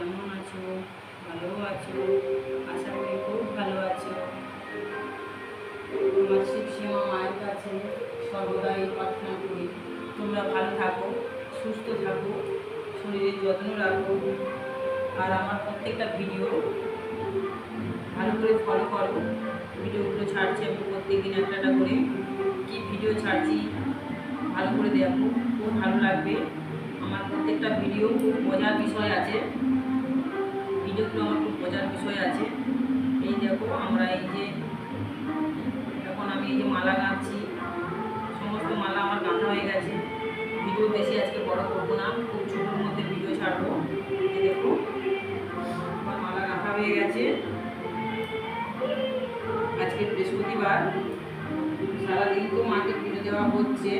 কেমন আছো ভালো আছো, আশা করি খুব ভালো আছো। তোমার শিবসীমা মায়ের কাছে সর্বদাই প্রার্থনা করি। তোমরা ভালো থাকো, সুস্থ থাকো, শরীরের যত্ন রাখো। আর আমার প্রত্যেকটা ভিডিও ভালো করে ফলো করো। ভিডিওগুলো ছাড়ছি আমি প্রত্যেকদিন একটা একটা করে। কী ভিডিও ছাড়ছি ভালো করে দেখো। খুব ভালো লাগবে। আমার প্রত্যেকটা ভিডিও খুব মজার বিষয় আছে। ভিডিওগুলো আমার খুব মজার বিষয় আছে। এই দেখো, আমরা এই যে, এখন আমি এই যে মালা গাঁথছি, সমস্ত মালা আমার গাঁথা হয়ে গেছে। ভিডিও বেশি আজকে বড় করব না, খুব ছোটোর মধ্যে ভিডিও ছাড়বো। এই দেখো, আমার মালা গাঁথা হয়ে গেছে। আজকে বৃহস্পতিবার, সারাদিন তো মাকে পুজো দেওয়া হচ্ছে।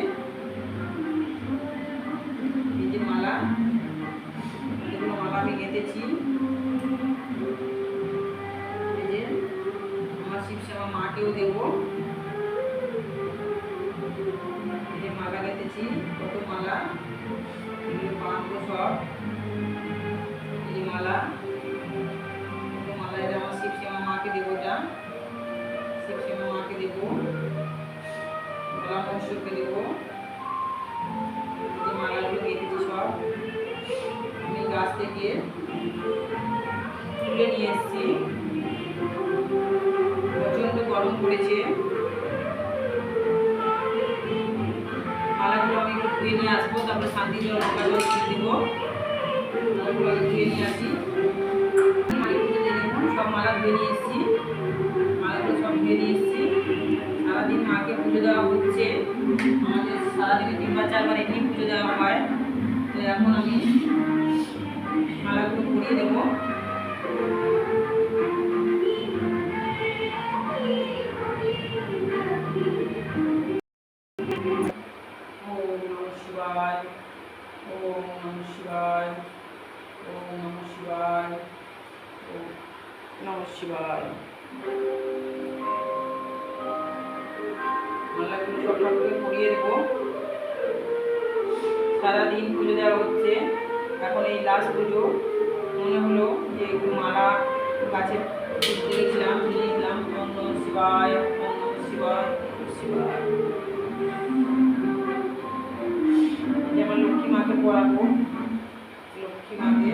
থেকে তুলে নিয়ে এসেছি। প্রচণ্ড গরম পড়েছে। মালাগুলো আমি একটু ধুয়ে নিয়ে আসব, তারপরে শান্তি জল লঙ্কা জল দিয়ে দেবো ধুয়ে নিয়ে আসি। সব মালা ধুয়ে নিয়ে এসেছি। মালাগুলো সব ধুয়ে নিয়ে এসেছি। সারাদিন মাকে পুজো দেওয়া হচ্ছে। আমাদের সারাদিনে তিনবার চারবার এমনি পুজো দেওয়া হয়। তো এখন আমি মালাগুলো পরিয়ে দেবো। ওম নমঃ শিবায়, ওম নমঃ ওম নমঃ শিবায়, ওম নমঃ শিবায়। সব ঠাকুরকে পরিয়ে দেবো। সারাদিন পুজো দেওয়া হচ্ছে। এখন এই লাস্ট পুজো। মনে হলো যে একটু মালা গাছে গেছিলাম তুলে দিলাম। ওম শিবায় অন্য শিবায় শিবায়। যেমন লক্ষ্মী মাকে পড়াবো লক্ষ্মী মাকে।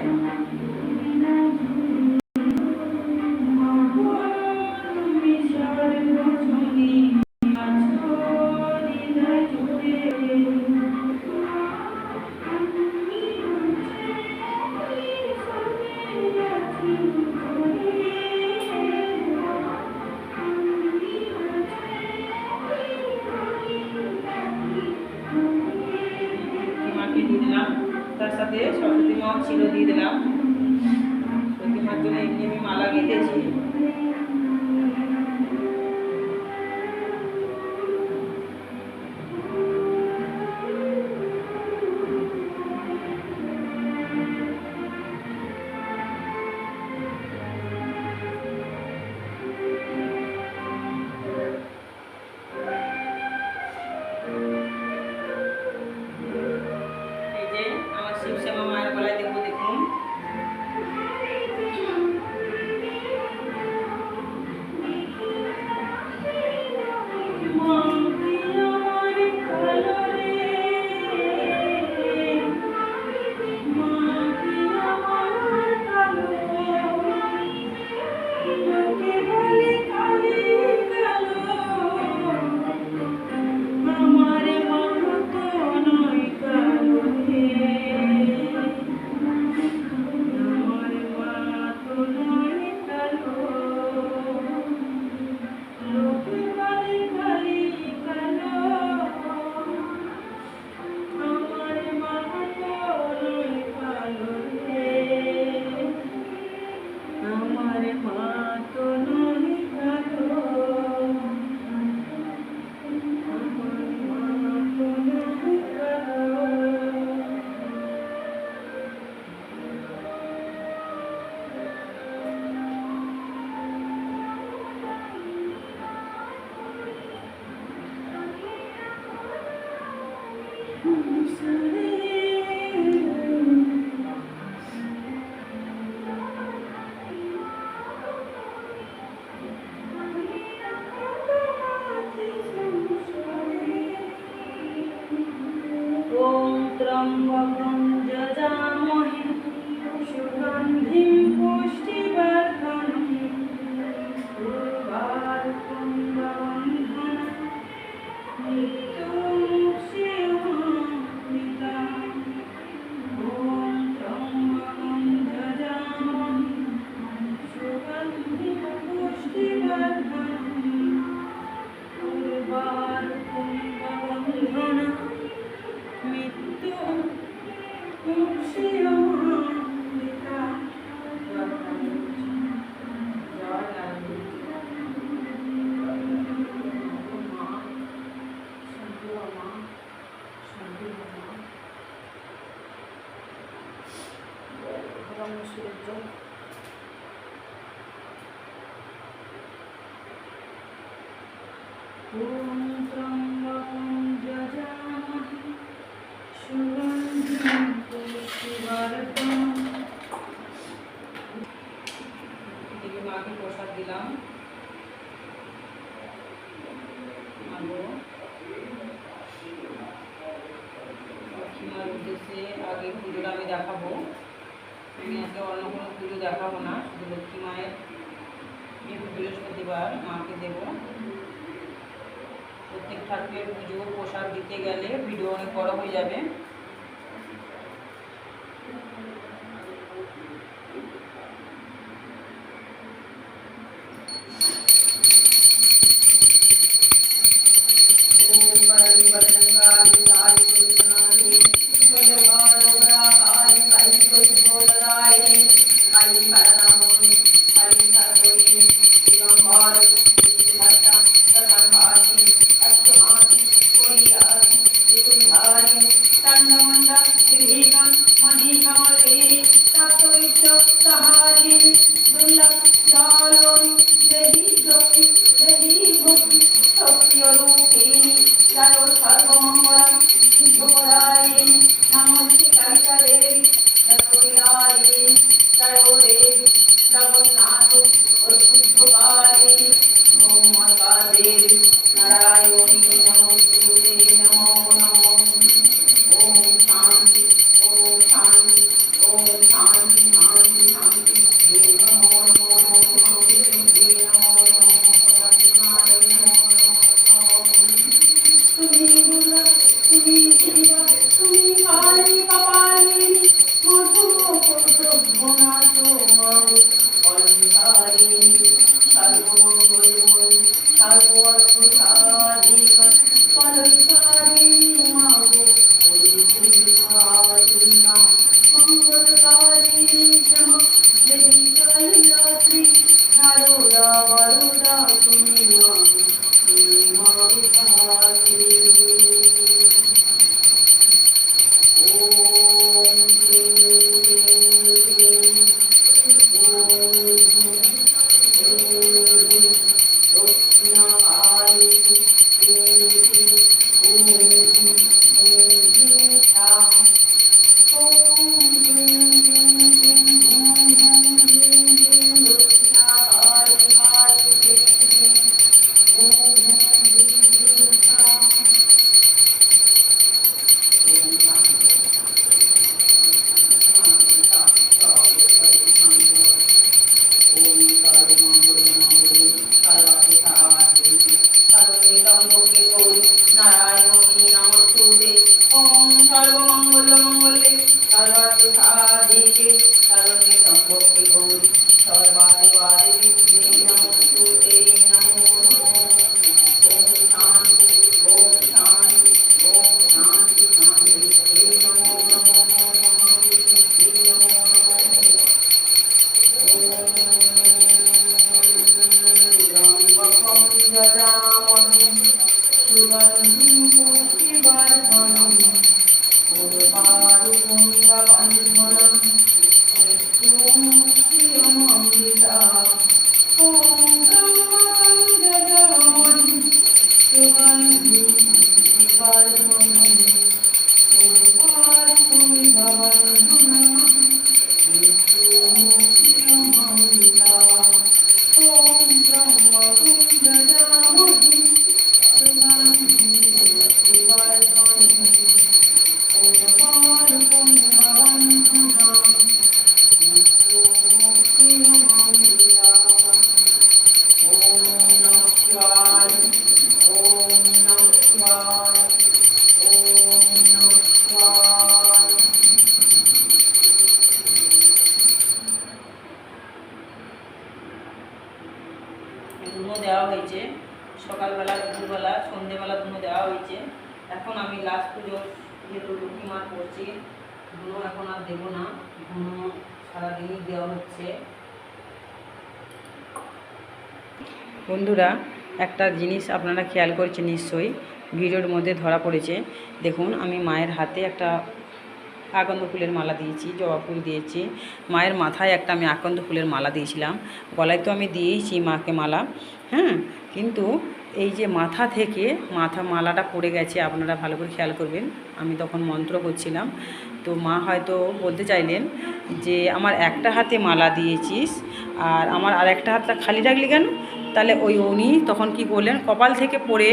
ঠাকুরের প্রসার দিতে গেলে ভিডিও অনেক বড় হয়ে যাবে। একটা জিনিস আপনারা খেয়াল করছেন নিশ্চয়ই, ভিডিওর মধ্যে ধরা পড়েছে। দেখুন, আমি মায়ের হাতে একটা আকন্দ ফুলের মালা দিয়েছি, জবা ফুল দিয়েছি। মায়ের মাথায় একটা আমি আকন্দ ফুলের মালা দিয়েছিলাম। গলায় তো আমি দিয়েইছি মাকে মালা হ্যাঁ? কিন্তু এই যে মাথা থেকে মাথা মালাটা পড়ে গেছে, আপনারা ভালো করে খেয়াল করবেন। আমি তখন মন্ত্র করছিলাম। তো মা হয়তো বলতে চাইলেন যে, আমার একটা হাতে মালা দিয়েছিস, আর আমার আর একটা হাতটা খালি রাখলি কেন? তাহলে ওই উনি তখন কি করলেন, কপাল থেকে পড়ে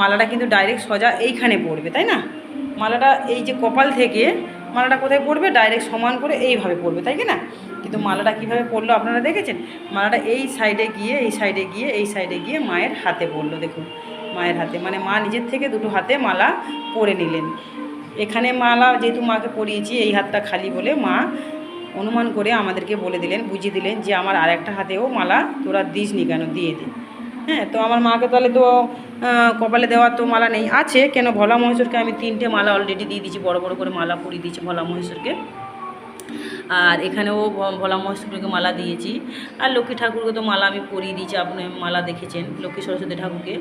মালাটা কিন্তু ডাইরেক্ট সোজা এইখানে পড়বে, তাই না? মালাটা এই যে কপাল থেকে মালাটা কোথায় পড়বে? ডাইরেক্ট সমান করে এইভাবে পড়বে, তাই কি না? কিন্তু মালাটা কীভাবে পড়ল আপনারা দেখেছেন? মালাটা এই সাইডে গিয়ে, এই সাইডে গিয়ে, এই সাইডে গিয়ে মায়ের হাতে পড়ল, দেখুন। মায়ের হাতে মানে মা নিজের থেকে দুটো হাতে মালা পরে নিলেন। এখানে মালা যেহেতু মাকে পরিয়েছি, এই হাতটা খালি বলে মা অনুমান করে আমাদেরকে বলে দিলেন, বুঝিয়ে দিলেন যে আমার আর একটা হাতেও মালা তোরা দিস নি কেন, দিয়ে দে। হ্যাঁ তো আমার মাকে তাহলে তো কপালে দেওয়ার তো মালা নেই। আছে, কেন ভোলা মহেশ্বরকে আমি তিনটে মালা অলরেডি দিয়ে দিয়েছি, বড় বড় করে মালা পরিয়ে দিয়েছি ভোলা মহেশ্বরকে। আর এখানেও ভোলা মহেশ্বরকে মালা দিয়েছি। আর লক্ষ্মী ঠাকুরকে তো মালা আমি পরিয়ে দিয়েছি, আপনি মালা দেখেছেন, লক্ষ্মী সরস্বতী ঠাকুরকে।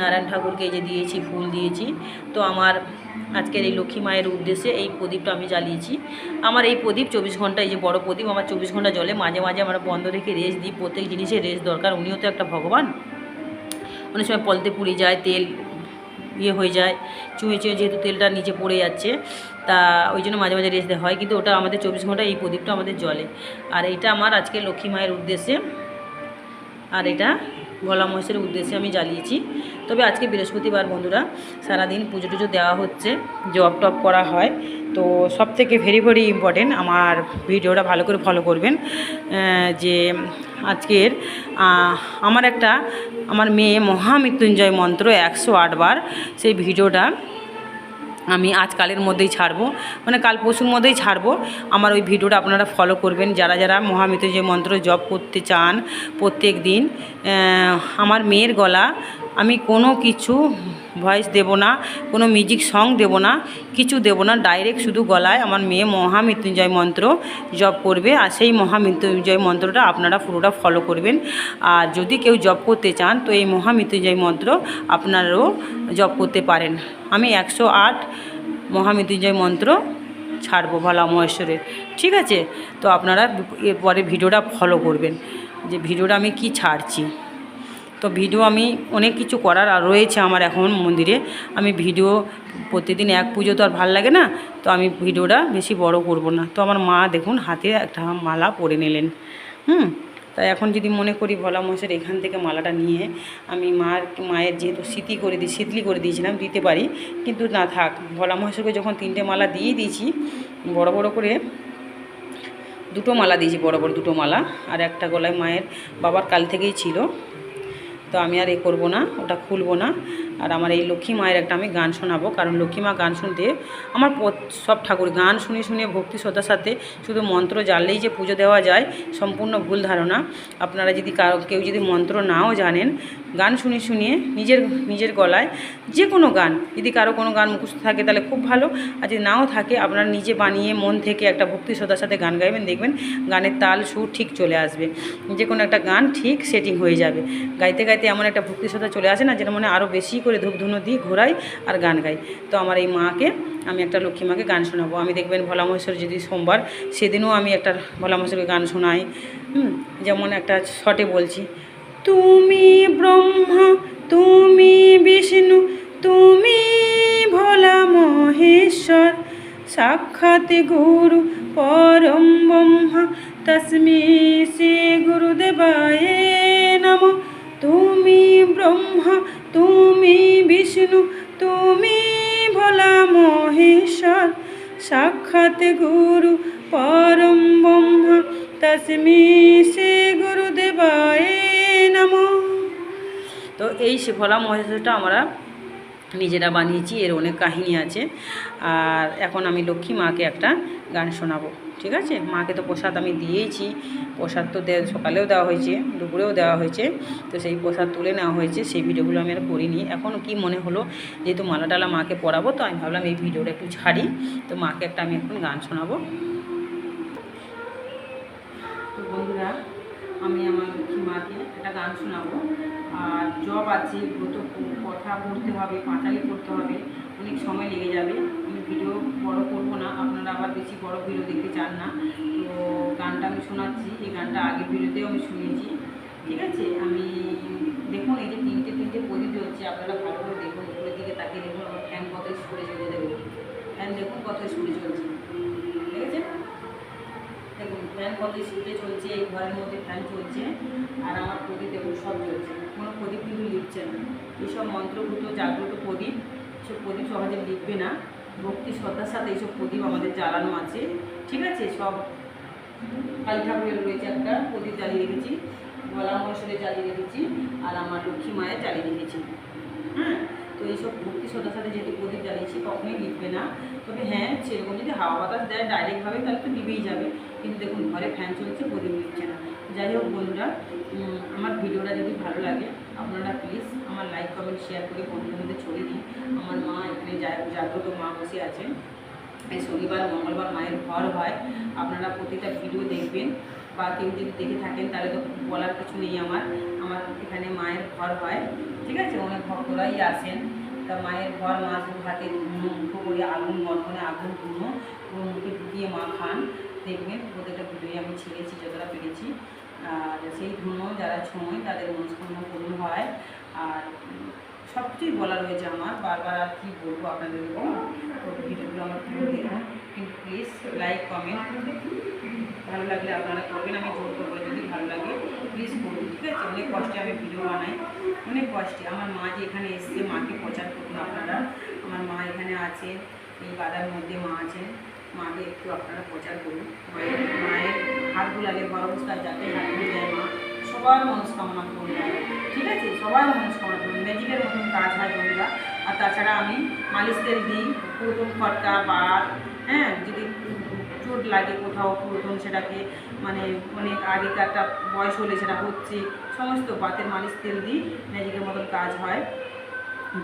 নারায়ণ ঠাকুরকে যে দিয়েছি, ফুল দিয়েছি। তো আমার আজকের এই লক্ষ্মী মায়ের উদ্দেশ্যে এই প্রদীপটা আমি জ্বালিয়েছি। আমার এই প্রদীপ চব্বিশ ঘণ্টা, এই যে বড় প্রদীপ, আমার চব্বিশ ঘণ্টা জলে মাঝে মাঝে আমরা বন্ধ রেখে রেস্ট দিই, প্রত্যেক জিনিসের রেস্ট দরকার। উনিও তো একটা ভগবান। অনেক সময় পলতে পুড়ে যায়, তেল ইয়ে হয়ে যায়, চুঁয়ে চুঁয়ে যেহেতু তেলটা নিচে পড়ে যাচ্ছে। তা ওই জন্য মাঝে মাঝে রেস্ট হয়। কিন্তু ওটা আমাদের চব্বিশ ঘণ্টা এই প্রদীপটা আমাদের জলে আর এটা আমার আজকে লক্ষ্মী মায়ের উদ্দেশ্যে। আর এটা ভোলা মহেশের উদ্দেশ্যে আমি জ্বালিয়েছি। তবে আজকে বৃহস্পতিবার বন্ধুরা, সারাদিন পুজো টুজো দেওয়া হচ্ছে জব টপ করা হয়। তো সব থেকে ভেরি ভেরি ইম্পর্টেন্ট আমার ভিডিওটা ভালো করে ফলো করবেন। যে আজকের আমার একটা, আমার মেয়ে মহামৃত্যুঞ্জয় মন্ত্র একশো আটবার সেই ভিডিওটা আমি আজকালের মধ্যেই ছাড়বো মানে কাল পরশুর মধ্যেই ছাড়বো। আমার ওই ভিডিওটা আপনারা ফলো করবেন, যারা যারা মহামৃত্যুঞ্জয় মন্ত্র জপ করতে চান প্রত্যেক দিন আমার মেয়ের গলা আমি কোনো কিছু ভয়েস দেব না, কোনো মিউজিক সং দেব না, কিছু দেব না। ডাইরেক্ট শুধু গলায় আমার মেয়ে মহামৃত্যুঞ্জয় মন্ত্র জপ করবে আর সেই মহামৃত্যুঞ্জয় মন্ত্রটা আপনারা পুরোটা ফলো করবেন। আর যদি কেউ জপ করতে চান, তো এই মহামৃত্যুঞ্জয় মন্ত্র আপনারাও জপ করতে পারেন। আমি একশো আট মহামৃত্যুঞ্জয় মন্ত্র ছাড়বো ভোলা মহেশ্বরের। ঠিক আছে? তো আপনারা এরপরে ভিডিওটা ফলো করবেন যে ভিডিওটা আমি কি ছাড়ছি। তো ভিডিও আমি অনেক কিছু করার আর রয়েছে আমার এখন মন্দিরে। আমি ভিডিও প্রতিদিন এক পুজো তো আর ভালো লাগে না, তো আমি ভিডিওটা বেশি বড় করব না। তো আমার মা দেখুন হাতে একটা মালা পরে নিলেন। হুম? তাই এখন যদি মনে করি ভোলা মহেশের এখান থেকে মালাটা নিয়ে আমি মার, মায়ের যেহেতু স্মৃতি করে দিই শীতলি করে দিয়েছিলাম, দিতে পারি। কিন্তু না থাক, ভোলা মহেশ্বরকে যখন তিনটে মালা দিয়ে দিয়েছি, বড় বড় করে দুটো মালা দিয়েছি, বড় বড় দুটো মালা। আর একটা গলায় মায়ের, বাবার কাল থেকেই ছিল। তো আমি আর এ করব না, ওটা খুলবো না। আর আমার এই লক্ষ্মী মায়ের একটা আমি গান শোনাবো, কারণ লক্ষ্মী মা গান শুনতে আমার সব ঠাকুর, গান শুনে শুনে ভক্তি শ্রদ্ধার সাথে শুধু মন্ত্র জানলেই যে পুজো দেওয়া যায়, সম্পূর্ণ ভুল ধারণা। আপনারা যদি কারও, কেউ যদি মন্ত্র নাও জানেন, গান শুনে শুনিয়ে নিজের নিজের গলায় যে কোনো গান, যদি কারও কোনো গান মুখস্থ থাকে তাহলে খুব ভালো, আর যদি নাও থাকে, আপনারা নিজে বানিয়ে মন থেকে একটা ভক্তি শ্রদ্ধার সাথে গান গাইবেন, দেখবেন গানের তাল সুর ঠিক চলে আসবে। যে কোনো একটা গান ঠিক সেটিং হয়ে যাবে। গাইতে গাইতে এমন একটা ভক্তি শ্রদ্ধা চলে আসে না যেটা মনে আরও বেশি করে ধূপধুনো দিই, ঘোরাই আর গান গাই। তো আমার এই মাকে, আমি একটা লক্ষ্মী মাকে গান শোনাবো। আমি দেখবেন ভোলা মহেশ্বর যদি সোমবার, সেদিনও আমি একটা ভোলা মহেশ্বরকে গান শোনাই। যেমন একটা শটে বলছি, তুমি ব্রহ্মা, তুমি বিষ্ণু, তুমি ভোলা মহেশ্বর, সাক্ষাৎ গুরু পরম ব্রহ্মা, তস্মৈ শ্রী গুরুদেবায় নম। তুমি ব্রহ্মা, তুমি বিষ্ণু, তুমি ভোলা মহেশ্বর। সাক্ষাৎ গুরু পরম ব্রহ্মা, তস্মৈ শ্রী গুরুদেবায় নম। তো এই সে ভোলা মহেশ্বরটা আমরা নিজেরা বানিয়েছি, এর অনেক কাহিনী আছে। আর এখন আমি লক্ষ্মী মাকে একটা গান শোনাবো। ঠিক আছে? মাকে তো প্রসাদ আমি দিয়েইছি। প্রসাদ তো সকালেও দেওয়া হয়েছে, দুপুরেও দেওয়া হয়েছে। তো সেই প্রসাদ তুলে নেওয়া হয়েছে, সেই ভিডিওগুলো আমি আর করিনি। এখন কি মনে হলো, যেহেতু মালা টালা মাকে পড়াবো তো আমি ভাবলাম এই ভিডিওটা একটু ছাড়ি। তো মাকে একটা আমি এখন গান শোনাবো। বন্ধুরা, আমি আমার মাকে একটা গান শোনাবো। আর জব আছে কথা পড়তে হবে, পাঁচালি পড়তে হবে, অনেক সময় লেগে যাবে। ভিডিও বড় করব না, আপনারা আবার বেশি বড় ভিডিও দেখতে চান না। তো গানটা আমি শোনাচ্ছি, এই গানটা আগের ভিডিওতেও আমি শুনেছি ঠিক আছে? আমি দেখুন, এই যে তিনটে তিনটে প্রদীপ হচ্ছে আপনারা ভালো করে দেখুন, উপরের দিকে তাকিয়ে দেখুন, আমার ফ্যান কত স্কুলে চলে যাবে ফ্যান দেখুন কত স্কুলে চলছে ঠিক আছে? দেখুন ফ্যান কত স্পিডে চলছে এই ঘরের মধ্যে ফ্যান চলছে, আর আমার প্রদীপ দেখুন, সব চলছে কোনো প্রদীপ কিন্তু লিখছে না। এইসব মন্ত্রভূত জাগ্রত প্রদীপ এসব প্রদীপ সহজে লিখবে না। ভক্তি, শ্রদ্ধার সাথে এইসব প্রদীপ আমাদের জ্বালানো আছে। ঠিক আছে? সব কালী ঠাকুরের রয়েছে একটা প্রদীপ জ্বালিয়ে রেখেছি, গলা মহেশ্বরে জ্বালিয়ে রেখেছি, আর আমার লক্ষ্মী মায়ের জ্বালিয়ে রেখেছি। হ্যাঁ? তো এইসব ভক্তি, শ্রদ্ধার সাথে যেহেতু প্রদীপ জ্বালিয়েছি, কখনোই লিখবে না। তবে হ্যাঁ সেরকম যদি হাওয়া বাতাস দেয় ডাইরেক্টভাবে তাহলে তো লিবেই যাবে। কিন্তু দেখুন, ঘরে ফ্যান চলছে, প্রদীপ লিখছে না। যাই হোক বন্ধুরা আমার ভিডিওটা যদি ভালো লাগে, আপনারা প্লিজ আমার লাইক কমেন্ট শেয়ার করে বন্ধুদের মধ্যে ছড়িয়ে দিন আমার মা এখানে জাগ্রত মা বসে এই শনিবার, মঙ্গলবার মায়ের ঘর হয়। আপনারা প্রতিটা ভিডিও দেখবেন বা কেউ যদি দেখে থাকেন, তাহলে তো বলার কিছু নেই আমার। আমার এখানে মায়ের ঘর হয়, ঠিক আছে? অনেক ভক্তরাই আসেন। তা মায়ের ঘর, মা হাতে মুখো করে আগুন গঠনে আগুন, ধুনো, পুরো মুখে ঢুকিয়ে মা খান। দেখবেন প্রত্যেকটা ভিডিও আমি ছেড়েছি, যতটা পেরেছি। আর সেই ধুনো যারা ছোঁয়, তাদের মনস্কামনা পূরণ হয়। আর সব কিছুই বলা রয়েছে আমার। বারবার আর কী বলব আপনাদের ভিডিওগুলো আমার পুরো দেখুন। কিন্তু প্লিজ লাইক কমেন্ট ভালো লাগলে আপনারা করবেন আমি জোর করব যদি ভালো লাগে। প্লিজ করুন ঠিক আছে? অনেক কষ্টে আমি ভিডিও বানাই। অনেক কষ্টে। আমার মা যে এখানে এসছে মাকে প্রচার করুন আপনারা। আমার মা এখানে আছে এই বাদার মধ্যে মা আছে। মাকে একটু আপনারা প্রচার করুন। মায়ের মায়ের হাত বুলালে বড় অবস্থায় যাতে হাত বুলে দেয় মা। সবার মনস্কামনা হয় ঠিক আছে? সবার মনস্কামনা পূরণ ম্যাজিকের মতন কাজ হয় বন্ধুরা। আর তাছাড়া আমি মালিশ তেল দিই পুরোটন ফটকা বা হ্যাঁ? যদি চোট লাগে কোথাও পুরোটন সেটাকে মানে অনেক আগেকারটা বয়স হলে সেটা হচ্ছে, সমস্ত বাতের মালিশ, তেল দিই। ম্যাজিকের মতন কাজ হয়।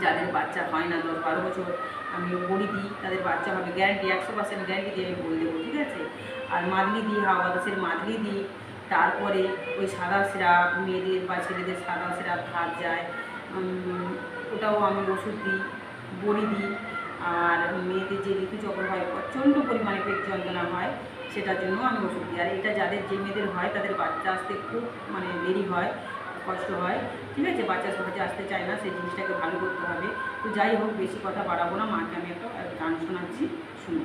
যাদের বাচ্চা হয় না, দশ বারো বছর, আমি বড়ি দিই, তাদের বাচ্চা হবে গ্যারান্টি একশো পার্সেন্ট গ্যারান্টি দিয়ে আমি বলে দেবো, ঠিক আছে? আর মাদলি দিই, হাওয়া বাতাসের মাদলি দিই। তারপরে ওই সাদা সিরাপ, মেয়েদের বা ছেলেদের সাদা সিরাপ ভাত যায়। ওটাও আমি ওষুধ দিই, বড়ি দিই। আর মেয়েদের যে ঋতুচক্র হয়, প্রচণ্ড পরিমাণে পেট যন্ত্রণা হয়, সেটার জন্য আমি ওষুধ দিই। আর এটা যাদের, যে মেয়েদের হয়, তাদের বাচ্চা আসতে খুব মানে দেরি হয়, কষ্ট হয়। ঠিক আছে, বাচ্চা সহজে আসতে চায় না, সেই জিনিসটাকে ভালো করতে হবে। তো যাই হোক, বেশি কথা বাড়াবো না। মাকে আমি একটা গান শোনাচ্ছি শুনি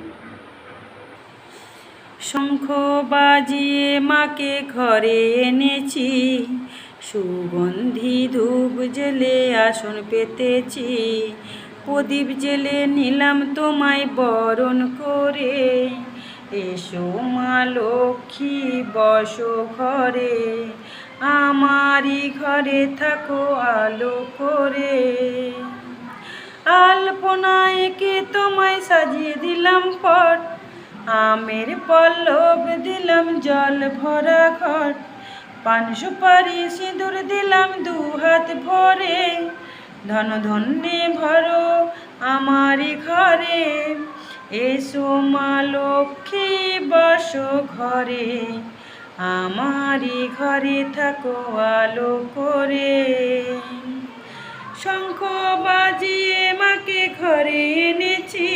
শঙ্খ বাজিয়ে মাকে ঘরে এনেছি। সুগন্ধি ধূপ জেলে আসন পেতেছি। প্রদীপ জেলে নিলাম তোমায় বরণ করে। এসো মা লক্ষ্মী, বসো ঘরে। আমারই ঘরে থাকো আলো করে। আলপনা এঁকে তোমায় সাজিয়ে দিলাম পট। আমের পল্লব দিলাম জল ভরা ঘট পান সুপারি সিঁদুর দিলাম দু হাত ভরে। ধন ধন্যে ভরো আমারই ঘরে। এসো মা লক্ষ্মী, বসো ঘরে। আমারই ঘরে থাকো আলো করে। শঙ্খ বাজিয়ে মাকে ঘরে এনেছি।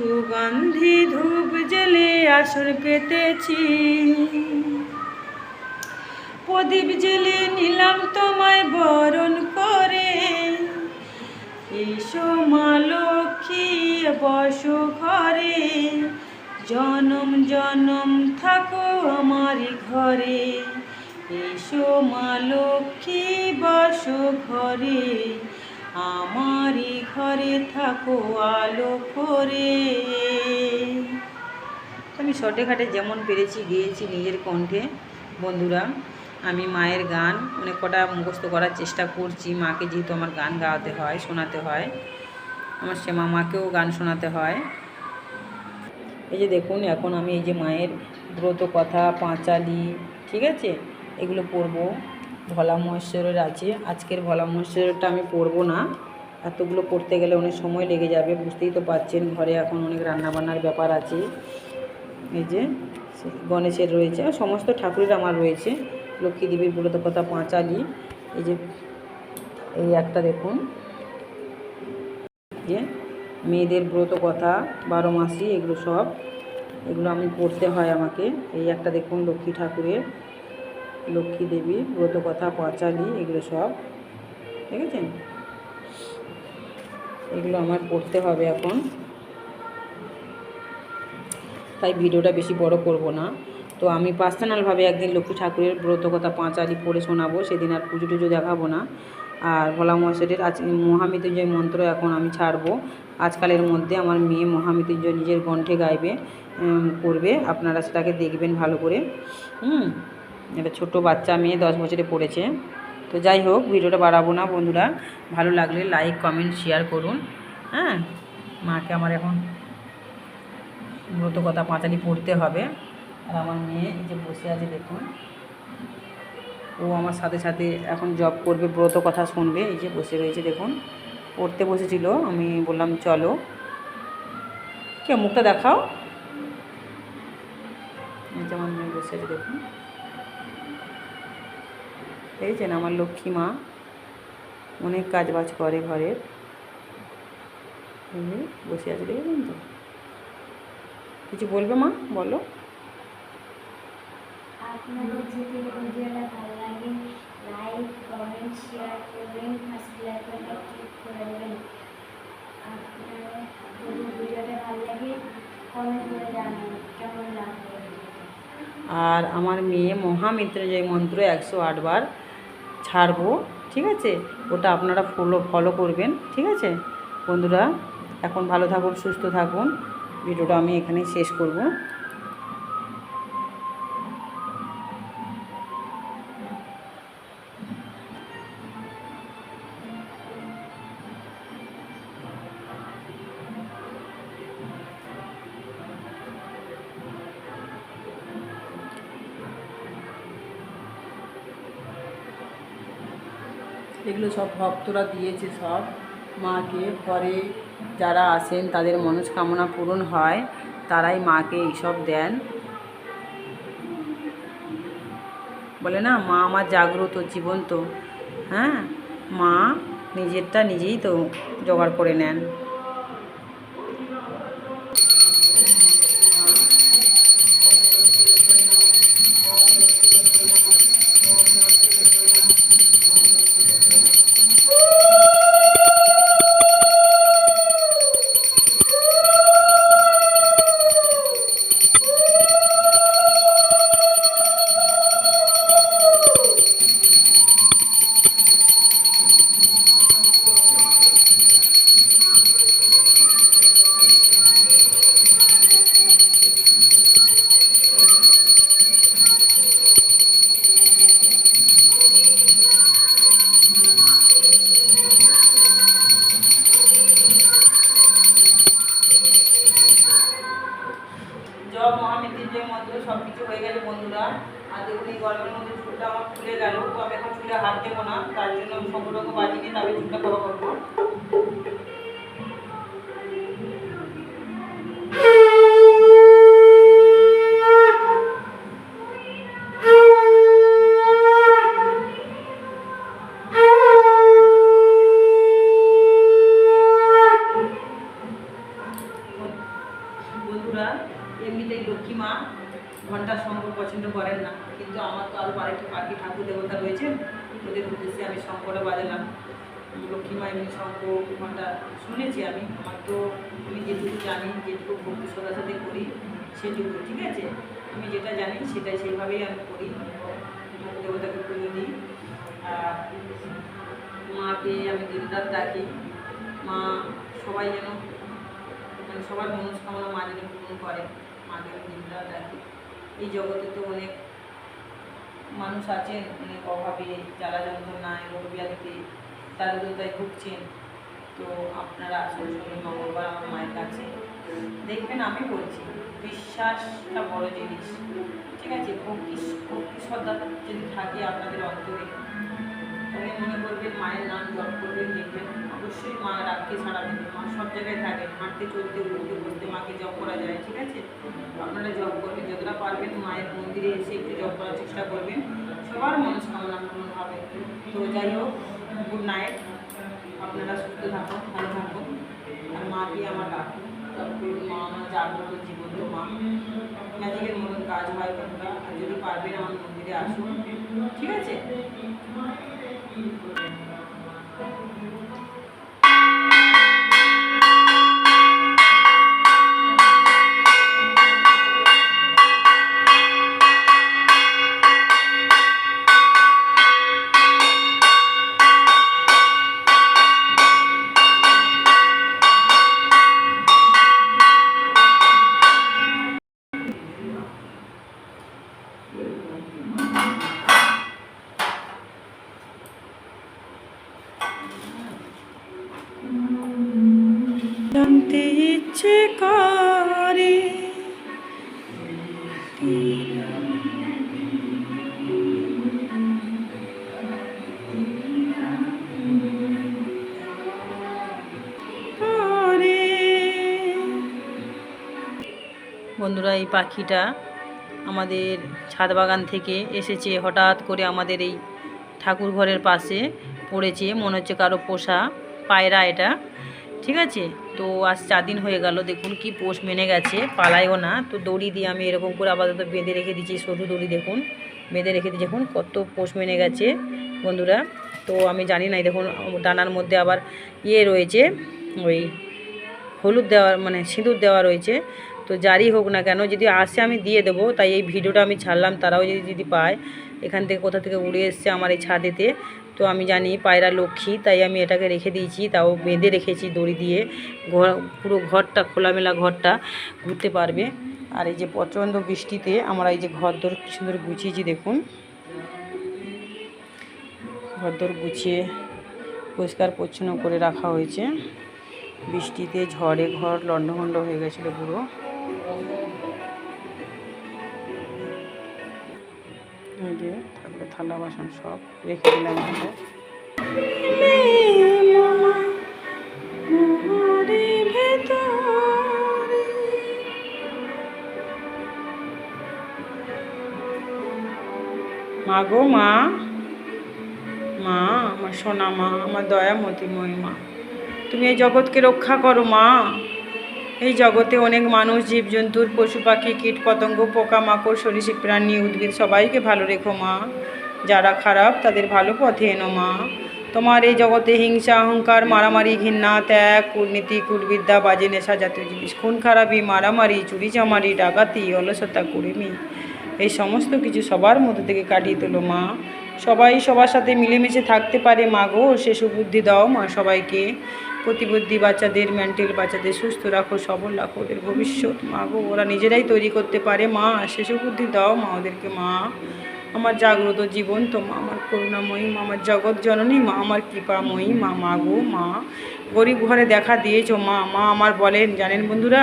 সুগন্ধি ধূপ জেলে আসর পেতেছি। প্রদীপ জেলে নিলাম তোমায় বরণ করে। এসো মা লক্ষ্মী, বসো ঘরে। জনম জনম থাকো আমার ঘরে। এসো মা লক্ষ্মী, বসো ঘরে। আমারই ঘরে থাকো, আলো করে আমি শর্টে ঘাটে যেমন পেরেছি, গিয়েছি নিজের কণ্ঠে। বন্ধুরা, আমি মায়ের গান অনেক কটা মুখস্থ করার চেষ্টা করছি। মাকে যেহেতু আমার গান গাওয়াতে হয়, শোনাতে হয়, আমার শ্যামা মাকেও গান শোনাতে হয়। এই যে দেখুন, এখন আমি এই যে মায়ের ব্রত কথা, পাঁচালি, ঠিক আছে? এগুলো পড়ব। ভোলা মহেশ্বরের আছে। আজকের ভোলা মহেশ্বরটা আমি পড়ব না। এতগুলো পড়তে গেলে অনেক সময় লেগে যাবে, বুঝতেই তো পারছেন। ঘরে এখন অনেক রান্নাবান্নার ব্যাপার আছে। এই যে গণেশের রয়েছে। আর সমস্ত ঠাকুরের আমার রয়েছে। লক্ষ্মী দেবীর ব্রত কথা পাঁচালি। এই যে, এই একটা দেখুন। যে, মেয়েদের ব্রত কথা বারো মাসি, এগুলো সব। এগুলো আমি পড়তে হয় আমাকে। এই একটা দেখুন লক্ষ্মী ঠাকুরের। লক্ষ্মী দেবী ব্রত কথা পাঁচালি, এগুলো সব। ঠিক আছে? এগুলো আমার পড়তে হবে এখন। তাই ভিডিওটা বেশি বড় করব না। তো আমি পার্সোনালভাবে একদিন লক্ষ্মী ঠাকুরের ব্রত কথা পাঁচালি পড়ে শোনাবো। সেদিন আর পুজো টুজো দেখাবো না। আর ভোলা মহাশয়ের আজ মহামৃত্যুঞ্জয় মন্ত্র এখন আমি ছাড়বো। আজকালের মধ্যে আমার মেয়ে মহামৃত্যুঞ্জয় নিজের কণ্ঠে গাইবে করবে। আপনারা সেটাকে দেখবেন ভালো করে। হুম? এটা ছোটো বাচ্চা মেয়ে দশ বছরে পড়েছে। তো যাই হোক, ভিডিওটা বাড়াবো না বন্ধুরা। ভালো লাগলে লাইক কমেন্ট শেয়ার করুন। হ্যাঁ? মাকে আমার এখন ব্রত কথা পাঁচালি পড়তে হবে। আর আমার মেয়ে এই যে বসে আছে দেখুন। ও আমার সাথে সাথে এখন জব করবে ব্রত কথা শুনবে। এই যে বসে রয়েছে দেখুন। পড়তে বসেছিল। আমি বললাম, চলো। কে, মুখটা দেখাও। এই যে আমার মেয়ে বসে আছে দেখুন। পেয়েছেন আমার লক্ষ্মী মা। অনেক কাজ বাজ করে ঘরের। বসে আছে দেখেছেন তো। কিছু বলবে মা? বলো। আপনাদের যদি ভিডিওটা ভালো লাগে। লাইক কমেন্ট শেয়ার করবেন। ফার্স্ট লাইকনে ক্লিক করে দেবেন আপনারা যদি ভিডিওটা ভালো লাগে। কমেন্ট করে জানাবেন। কেমন লাগবে আর আমার মেয়ে মহামৃত্যুঞ্জয় মন্ত্র একশো আটবার ছাড়বো, ঠিক আছে? ওটা আপনারা ফলো ফলো করবেন, ঠিক আছে? বন্ধুরা, এখন ভালো থাকুন, সুস্থ থাকুন। ভিডিওটা আমি এখানেই শেষ করব। এগুলো সব ভক্তরা দিয়েছে সব। মাকে ঘরে যারা আসেন তাদের মনস্কামনা পূরণ হয়, তারাই মাকে এইসব দেন। বলে না, মা আমার জাগ্রত, জীবন্ত। হ্যাঁ? মা নিজেরটা নিজেই তো জোগাড় করে নেন। জানি যেটুকু ভক্তি শ্রদ্ধার সাথে করি, সেটুকু, ঠিক আছে? আমি যেটা জানি সেটা সেইভাবেই আমি করি। দেবতাকে পুজো দিই। আর মাকে আমি দিনরাত ডাকি। মা সবাই যেন মানে সবার মনস্কামনা মা যেন পূরণ করে মাকে আমি দিনরাত ডাকি। এই জগতে তো অনেক মানুষ আছেন, অনেক অভাবে, জ্বালা যন্ত্রণায়, রোগ ব্যাধিতে দারিদ্রতায় ভুগছেন। তো আপনারা আসুন শনি মঙ্গলবার আমার মায়ের কাছে। দেখবেন আমি বলছি, বিশ্বাসটা বড় জিনিস। ঠিক আছে ভক্তি ভক্তি শ্রদ্ধা যদি থাকে আপনাদের অন্তরে। তবে মনে করবেন মায়ের নাম জপ করবেন, দেখবেন অবশ্যই মা রাখতে ছাড়া দেবে মা সব জায়গায় থাকে, হাঁটতে, চলতে, উঠতে, বসতে মাকে জপ করা যায়, ঠিক আছে? আপনারা জপ করবেন, যতটা পারবেন মায়ের মন্দিরে এসে একটু জপ করার চেষ্টা করবেন। সবার মনস্কামনা পূরণ হবে। তো যাই হোক গুড নাইট। আপনারা সুস্থ থাকুন, ভালো থাকুন। আর মাকে আমার ডাকুন তারপর মা আমার জাগ্রত জীবন্ত মা। ম্যাজিকের মতন কাজ হয় কথাটা আর যদি পারবেন আমার মন্দিরে আসুন। ঠিক আছে? বন্ধুরা, এই পাখিটা আমাদের ছাদ বাগান থেকে এসেছে। হঠাৎ করে আমাদের এই ঠাকুর ঘরের পাশে পড়েছে। মনে হচ্ছে কারও পোষা পায়রা এটা। ঠিক আছে? তো আজ চার দিন হয়ে গেল, দেখুন কি পোষ মেনে গেছে। পালায়ও না। তো দড়ি দিয়ে আমি এরকম করে আপাতত বেঁধে রেখে দিচ্ছি সরু দড়ি দেখুন। বেঁধে রেখে দিচ্ছি। দেখুন কত পোষ মেনে গেছে, বন্ধুরা। তো আমি জানি না দেখুন ডানার মধ্যে আবার ইয়ে রয়েছে, ওই হলুদ দেওয়ার মানে সিঁদুর দেওয়া রয়েছে। তো যারই হোক না কেন, যদি আসে আমি দিয়ে দেবো, তাই এই ভিডিওটা আমি ছাড়লাম, তারাও যদি যদি পায়, এখান থেকে কোথা থেকে উড়ে এসছে আমার এই ছাদেতে। তো আমি জানি পায়রা লক্ষ্মী, তাই আমি এটাকে রেখে দিয়েছি, তাও বেঁধে রেখেছি দড়ি দিয়ে। ঘর, পুরো ঘরটা, খোলামেলা ঘরটা ঘুরতে পারবে। আর এই যে প্রচণ্ড বৃষ্টিতে আমরা এই যে ঘর দর কি সুন্দর গুছিয়েছি, দেখুন। ঘর দর গুছিয়ে পরিষ্কার পরিচ্ছন্ন করে রাখা হয়েছে। বৃষ্টিতে ঝড়ে ঘর লণ্ডভণ্ড হয়ে গেছিল পুরো। তারপরে থালা বাসন সব রেখে দিলাম মা গো, মা। মা, আমার সোনা মা, আমার দয়ামতি মই মা তুমি এই জগৎকে রক্ষা করো, মা। এই জগতে অনেক মানুষ, জীবজন্তুর, পশু পাখি, কীট পতঙ্গ, পোকামাকড়, সরীসৃপ প্রাণী, উদ্ভিদ, সবাইকে ভালো রেখো মা। যারা খারাপ, তাদের ভালো পথে এনো মা। তোমার এই জগতে হিংসা, অহংকার, মারামারি, ঘৃণা, ত্যাগ কূটনীতি কূটবিদ্যা, বাজে নেশা জাতীয় জিনিস, খুন, খারাপি, মারামারি, চুরি, চামারি, ডাকাতি, অলসতা, কুড়িমি, এই সমস্ত কিছু সবার মধ্যে থেকে কাটিয়ে তোলো মা। সবাই সবার সাথে মিলেমিশে থাকতে পারে মা গো, সে সুবুদ্ধি দাও মা সবাইকে। প্রতিবুদ্ধি বাচ্চাদের মেন্টাল বাচ্চাদের সুস্থ রাখো, সবল রাখো ওদের ভবিষ্যৎ। মা গো, ওরা নিজেরাই তৈরি করতে পারে। মা শিশু বুদ্ধি দাও মা ওদেরকে। মা, আমার জাগ্রত জীবন তো মা, আমার করুণাময়ী মা, আমার জগৎ জননী মা, আমার কৃপাময়ী মা মা গো, মা। গরিব ঘরে দেখা দিয়েছ মা মা আমার বলেন, জানেন বন্ধুরা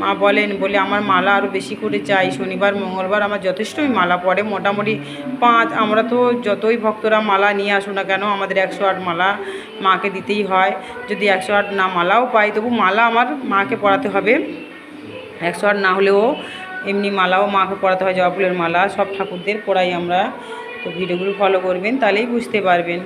মা বলেন বলে, আমার মালা আরও বেশি করে চাই। শনিবার, মঙ্গলবার আমার যথেষ্টই মালা পড়ে। মোটামুটি পাঁচ, আমরা তো যতই ভক্তরা মালা নিয়ে আসুন না কেন, আমাদের একশো আট মালা মাকে দিতেই হয়। যদি একশো আট না মালাও পাই, তবু মালা আমার মাকে পড়াতে হবে। একশো আট না হলেও এমনি মালাও মাকে পড়াতে হয়, জবা ফুলের মালা। সব ঠাকুরদের পড়াই আমরা। তো ভিডিওগুলো ফলো করবেন, তাহলেই বুঝতে পারবেন।